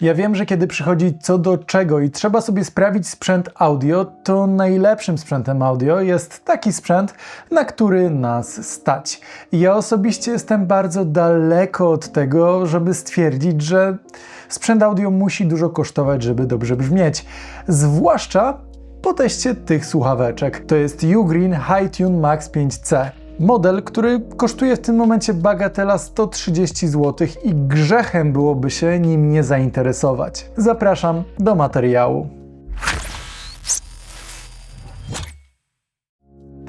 Ja wiem, że kiedy przychodzi co do czego i trzeba sobie sprawić sprzęt audio, to najlepszym sprzętem audio jest taki sprzęt, na który nas stać. Ja osobiście jestem bardzo daleko od tego, żeby stwierdzić, że sprzęt audio musi dużo kosztować, żeby dobrze brzmieć. Zwłaszcza po teście tych słuchaweczek. To jest Ugreen HiTune Max 5C. Model, który kosztuje w tym momencie bagatela 130 zł i grzechem byłoby się nim nie zainteresować. Zapraszam do materiału.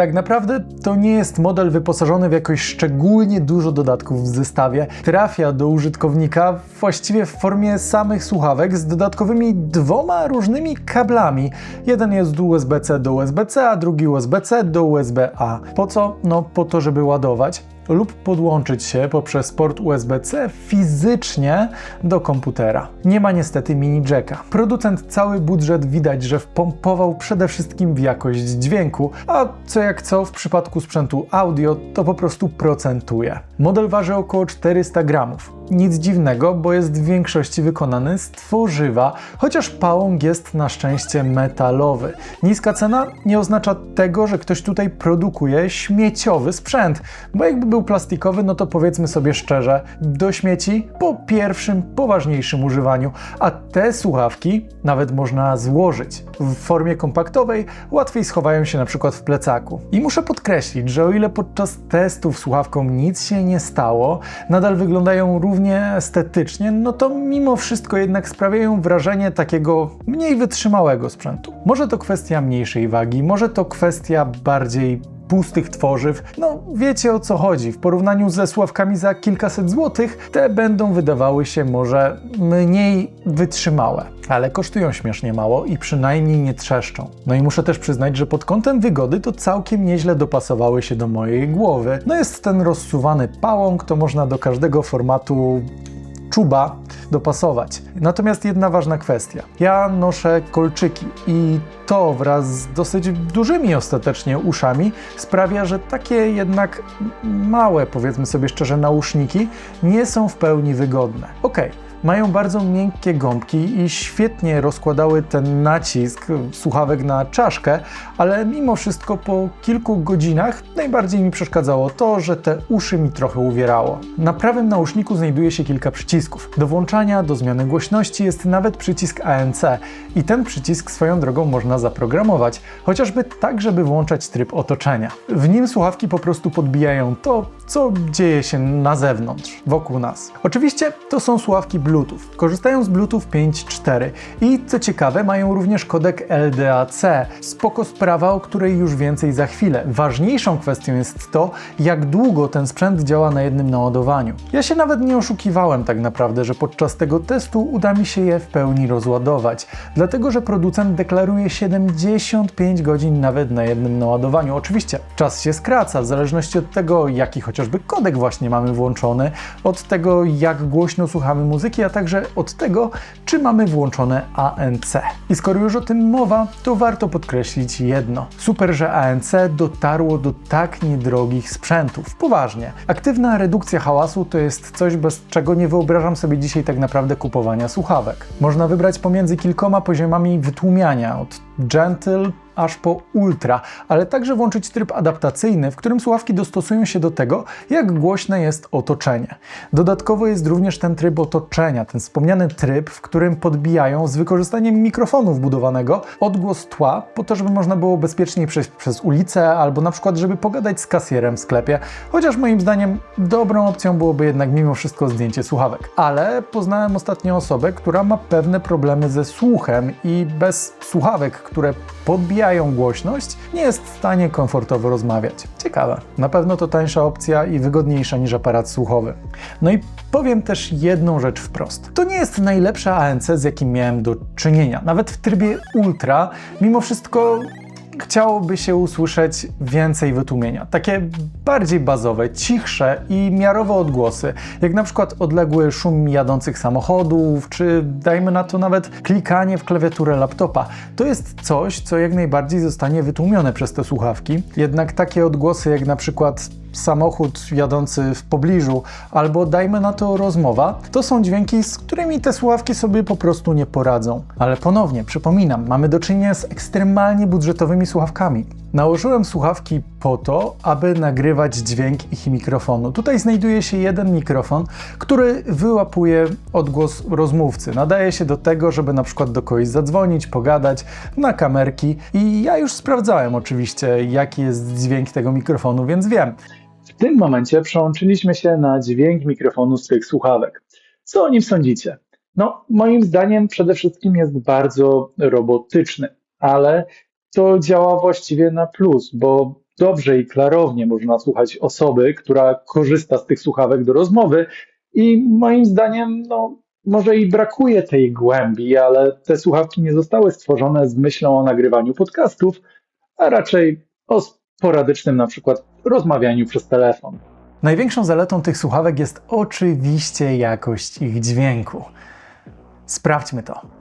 Tak naprawdę to nie jest model wyposażony w jakoś szczególnie dużo dodatków w zestawie. Trafia do użytkownika właściwie w formie samych słuchawek z dodatkowymi dwoma różnymi kablami. Jeden jest USB-C do USB-C, a drugi USB-C do USB-A. Po co? No po to, żeby ładować lub podłączyć się poprzez port USB-C fizycznie do komputera. Nie ma niestety mini jacka. Producent cały budżet widać, że wpompował przede wszystkim w jakość dźwięku, a co jak co w przypadku sprzętu audio to po prostu procentuje. Model waży około 400 gramów. Nic dziwnego, bo jest w większości wykonany z tworzywa, chociaż pałąk jest na szczęście metalowy. Niska cena nie oznacza tego, że ktoś tutaj produkuje śmieciowy sprzęt, bo jakby był plastikowy, no to powiedzmy sobie szczerze, do śmieci po pierwszym, poważniejszym używaniu, a te słuchawki nawet można złożyć. W formie kompaktowej łatwiej schowają się na przykład w plecaku. I muszę podkreślić, że o ile podczas testów słuchawką nic się nie stało, nadal wyglądają równie estetycznie, no to mimo wszystko jednak sprawiają wrażenie takiego mniej wytrzymałego sprzętu. Może to kwestia mniejszej wagi, może to kwestia bardziej pustych tworzyw. No, wiecie o co chodzi. W porównaniu ze sławkami za kilkaset złotych, te będą wydawały się może mniej wytrzymałe, ale kosztują śmiesznie mało i przynajmniej nie trzeszczą. No i muszę też przyznać, że pod kątem wygody to całkiem nieźle dopasowały się do mojej głowy. No jest ten rozsuwany pałąk, to można do każdego formatu czuba dopasować. Natomiast jedna ważna kwestia. Ja noszę kolczyki i to wraz z dosyć dużymi ostatecznie uszami sprawia, że takie jednak małe, powiedzmy sobie szczerze, nauszniki nie są w pełni wygodne. Okej. Mają bardzo miękkie gąbki i świetnie rozkładały ten nacisk słuchawek na czaszkę, ale mimo wszystko po kilku godzinach najbardziej mi przeszkadzało to, że te uszy mi trochę uwierało. Na prawym nauszniku znajduje się kilka przycisków. Do włączania, do zmiany głośności jest nawet przycisk ANC i ten przycisk swoją drogą można zaprogramować, chociażby tak, żeby włączać tryb otoczenia. W nim słuchawki po prostu podbijają to, co dzieje się na zewnątrz, wokół nas. Oczywiście to są słuchawki Bluetooth. Korzystają z Bluetooth 5.4 i co ciekawe mają również kodek LDAC. Spoko sprawa, o której już więcej za chwilę. Ważniejszą kwestią jest to, jak długo ten sprzęt działa na jednym naładowaniu. Ja się nawet nie oszukiwałem tak naprawdę, że podczas tego testu uda mi się je w pełni rozładować, dlatego że producent deklaruje 75 godzin nawet na jednym naładowaniu. Oczywiście czas się skraca w zależności od tego, jaki chociażby kodek właśnie mamy włączony, od tego, jak głośno słuchamy muzyki, a także od tego, czy mamy włączone ANC. I skoro już o tym mowa, to warto podkreślić jedno. Super, że ANC dotarło do tak niedrogich sprzętów. Poważnie. Aktywna redukcja hałasu to jest coś, bez czego nie wyobrażam sobie dzisiaj tak naprawdę kupowania słuchawek. Można wybrać pomiędzy kilkoma poziomami wytłumiania, od gentle aż po ultra, ale także włączyć tryb adaptacyjny, w którym słuchawki dostosują się do tego, jak głośne jest otoczenie. Dodatkowo jest również ten tryb otoczenia, ten wspomniany tryb, w którym podbijają z wykorzystaniem mikrofonu wbudowanego odgłos tła, po to, żeby można było bezpieczniej przejść przez ulicę, albo na przykład, żeby pogadać z kasjerem w sklepie, chociaż moim zdaniem dobrą opcją byłoby jednak mimo wszystko zdjęcie słuchawek. Ale poznałem ostatnio osobę, która ma pewne problemy ze słuchem i bez słuchawek, które podbijają głośność, nie jest w stanie komfortowo rozmawiać. Ciekawe. Na pewno to tańsza opcja i wygodniejsza niż aparat słuchowy. No i powiem też jedną rzecz wprost. To nie jest najlepsze ANC, z jakim miałem do czynienia. Nawet w trybie ultra, mimo wszystko chciałoby się usłyszeć więcej wytłumienia. Takie bardziej bazowe, cichsze i miarowe odgłosy, jak na przykład odległy szum jadących samochodów, czy dajmy na to nawet klikanie w klawiaturę laptopa. To jest coś, co jak najbardziej zostanie wytłumione przez te słuchawki. Jednak takie odgłosy jak na przykład samochód jadący w pobliżu, albo dajmy na to rozmowa, to są dźwięki, z którymi te słuchawki sobie po prostu nie poradzą. Ale ponownie, przypominam, mamy do czynienia z ekstremalnie budżetowymi słuchawkami. Nałożyłem słuchawki po to, aby nagrywać dźwięk ich mikrofonu. Tutaj znajduje się jeden mikrofon, który wyłapuje odgłos rozmówcy. Nadaje się do tego, żeby na przykład do kogoś zadzwonić, pogadać na kamerki. I ja już sprawdzałem oczywiście, jaki jest dźwięk tego mikrofonu, więc wiem. W tym momencie przełączyliśmy się na dźwięk mikrofonu z tych słuchawek. Co o nim sądzicie? No, moim zdaniem przede wszystkim jest bardzo robotyczny, ale to działa właściwie na plus, bo dobrze i klarownie można słuchać osoby, która korzysta z tych słuchawek do rozmowy i moim zdaniem, no, może i brakuje tej głębi, ale te słuchawki nie zostały stworzone z myślą o nagrywaniu podcastów, a raczej o sporadycznym na przykład rozmawianiu przez telefon. Największą zaletą tych słuchawek jest oczywiście jakość ich dźwięku. Sprawdźmy to.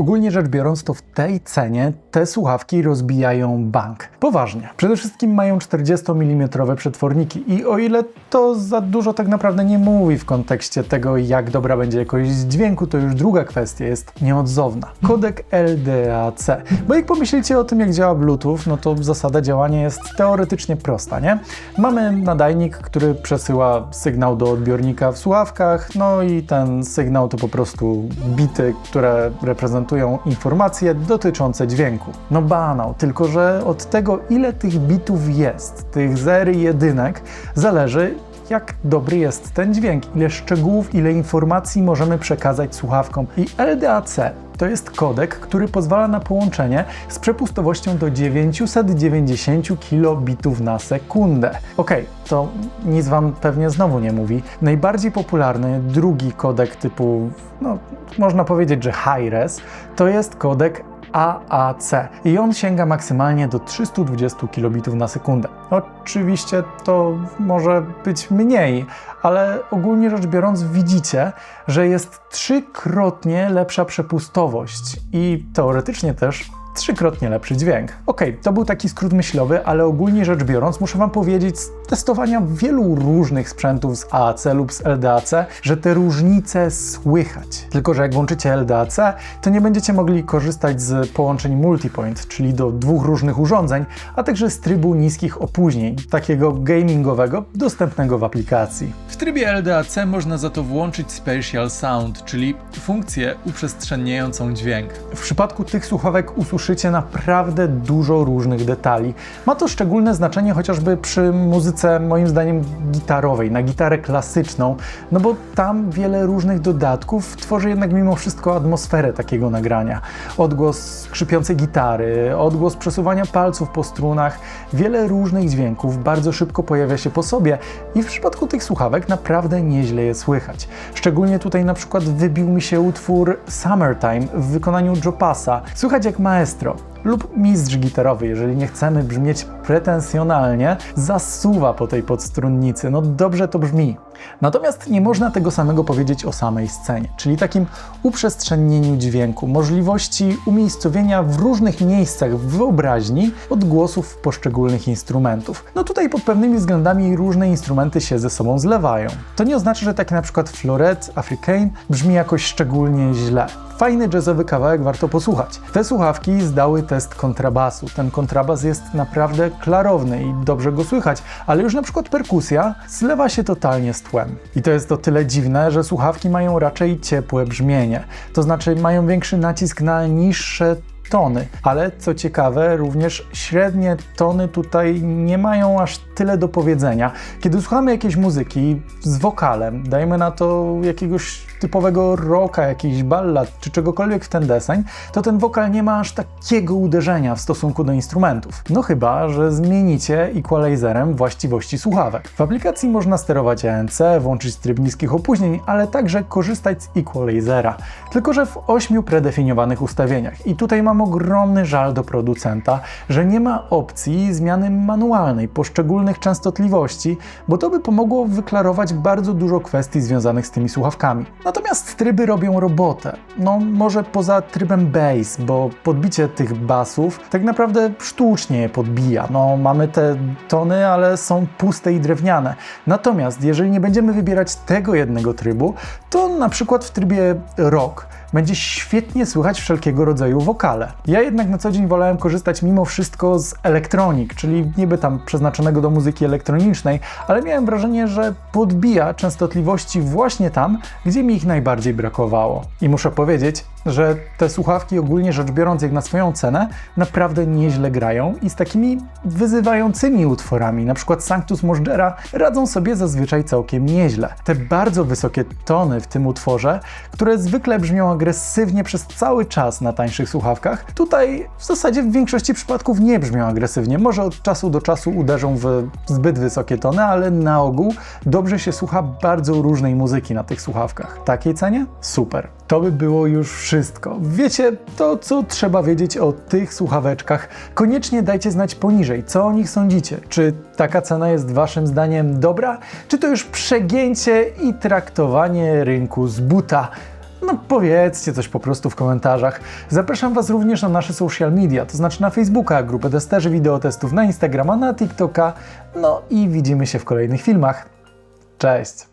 Ogólnie rzecz biorąc, to w tej cenie te słuchawki rozbijają bank. Poważnie. Przede wszystkim mają 40 mm przetworniki i o ile to za dużo tak naprawdę nie mówi w kontekście tego, jak dobra będzie jakość dźwięku, to już druga kwestia jest nieodzowna. Kodek LDAC. Bo jak pomyślicie o tym, jak działa Bluetooth, no to zasada działania jest teoretycznie prosta, nie? Mamy nadajnik, który przesyła sygnał do odbiornika w słuchawkach, no i ten sygnał to po prostu bity, które reprezentują informacje dotyczące dźwięku. No banał, tylko że od tego, ile tych bitów jest, tych zer i jedynek, zależy, jak dobry jest ten dźwięk, ile szczegółów, ile informacji możemy przekazać słuchawkom. I LDAC to jest kodek, który pozwala na połączenie z przepustowością do 990 kilobitów na sekundę. Ok, to nic Wam pewnie znowu nie mówi. Najbardziej popularny drugi kodek typu, no można powiedzieć, że high-res, to jest kodek AAC i on sięga maksymalnie do 320 kilobitów na sekundę. Oczywiście to może być mniej, ale ogólnie rzecz biorąc widzicie, że jest trzykrotnie lepsza przepustowość i teoretycznie też trzykrotnie lepszy dźwięk. Ok, to był taki skrót myślowy, ale ogólnie rzecz biorąc, muszę Wam powiedzieć z testowania wielu różnych sprzętów z AAC lub z LDAC, że te różnice słychać. Tylko, że jak włączycie LDAC, to nie będziecie mogli korzystać z połączeń multipoint, czyli do dwóch różnych urządzeń, a także z trybu niskich opóźnień, takiego gamingowego, dostępnego w aplikacji. W trybie LDAC można za to włączyć Spatial Sound, czyli funkcję uprzestrzeniającą dźwięk. W przypadku tych słuchawek usłyszycie naprawdę dużo różnych detali. Ma to szczególne znaczenie chociażby przy muzyce, moim zdaniem, gitarowej, na gitarę klasyczną, no bo tam wiele różnych dodatków tworzy jednak mimo wszystko atmosferę takiego nagrania. Odgłos skrzypiącej gitary, odgłos przesuwania palców po strunach, wiele różnych dźwięków bardzo szybko pojawia się po sobie i w przypadku tych słuchawek naprawdę nieźle je słychać. Szczególnie tutaj na przykład wybił mi się utwór Summertime w wykonaniu Joe Passa. Słychać jak maestro maestro. Lub mistrz gitarowy, jeżeli nie chcemy brzmieć pretensjonalnie, zasuwa po tej podstrunnicy. No dobrze to brzmi. Natomiast nie można tego samego powiedzieć o samej scenie, czyli takim uprzestrzenieniu dźwięku, możliwości umiejscowienia w różnych miejscach w wyobraźni odgłosów poszczególnych instrumentów. No tutaj pod pewnymi względami różne instrumenty się ze sobą zlewają. To nie oznacza, że taki na przykład floret, africain brzmi jakoś szczególnie źle. Fajny jazzowy kawałek warto posłuchać. Te słuchawki zdały test kontrabasu. Ten kontrabas jest naprawdę klarowny i dobrze go słychać, ale już na przykład perkusja zlewa się totalnie z tłem. I to jest o tyle dziwne, że słuchawki mają raczej ciepłe brzmienie. To znaczy mają większy nacisk na niższe tony, ale co ciekawe, również średnie tony tutaj nie mają aż tyle do powiedzenia. Kiedy słuchamy jakiejś muzyki z wokalem, dajmy na to jakiegoś typowego rocka, jakiś ballad czy czegokolwiek w ten deseń, to ten wokal nie ma aż takiego uderzenia w stosunku do instrumentów. No chyba, że zmienicie equalizerem właściwości słuchawek. W aplikacji można sterować ANC, włączyć tryb niskich opóźnień, ale także korzystać z equalizera. Tylko, że w ośmiu predefiniowanych ustawieniach. I tutaj mamy ogromny żal do producenta, że nie ma opcji zmiany manualnej poszczególnych częstotliwości, bo to by pomogło wyklarować bardzo dużo kwestii związanych z tymi słuchawkami. Natomiast tryby robią robotę. No może poza trybem bass, bo podbicie tych basów tak naprawdę sztucznie je podbija. No mamy te tony, ale są puste i drewniane. Natomiast jeżeli nie będziemy wybierać tego jednego trybu, to na przykład w trybie rock będzie świetnie słychać wszelkiego rodzaju wokale. Ja jednak na co dzień wolałem korzystać mimo wszystko z elektronik, czyli niby tam przeznaczonego do muzyki elektronicznej, ale miałem wrażenie, że podbija częstotliwości właśnie tam, gdzie mi ich najbardziej brakowało. I muszę powiedzieć, że te słuchawki ogólnie rzecz biorąc jak na swoją cenę naprawdę nieźle grają i z takimi wyzywającymi utworami, na przykład Sanctus Możdżera, radzą sobie zazwyczaj całkiem nieźle. Te bardzo wysokie tony w tym utworze, które zwykle brzmią agresywnie przez cały czas na tańszych słuchawkach, tutaj w zasadzie w większości przypadków nie brzmią agresywnie. Może od czasu do czasu uderzą w zbyt wysokie tony, ale na ogół dobrze się słucha bardzo różnej muzyki na tych słuchawkach. Takiej cenie? Super. To by było już wszystko. Wiecie to, co trzeba wiedzieć o tych słuchaweczkach. Koniecznie dajcie znać poniżej, co o nich sądzicie. Czy taka cena jest Waszym zdaniem dobra? Czy to już przegięcie i traktowanie rynku z buta? No powiedzcie coś po prostu w komentarzach. Zapraszam Was również na nasze social media, to znaczy na Facebooka, grupę testerzy wideotestów, na Instagrama, na TikToka. No i widzimy się w kolejnych filmach. Cześć!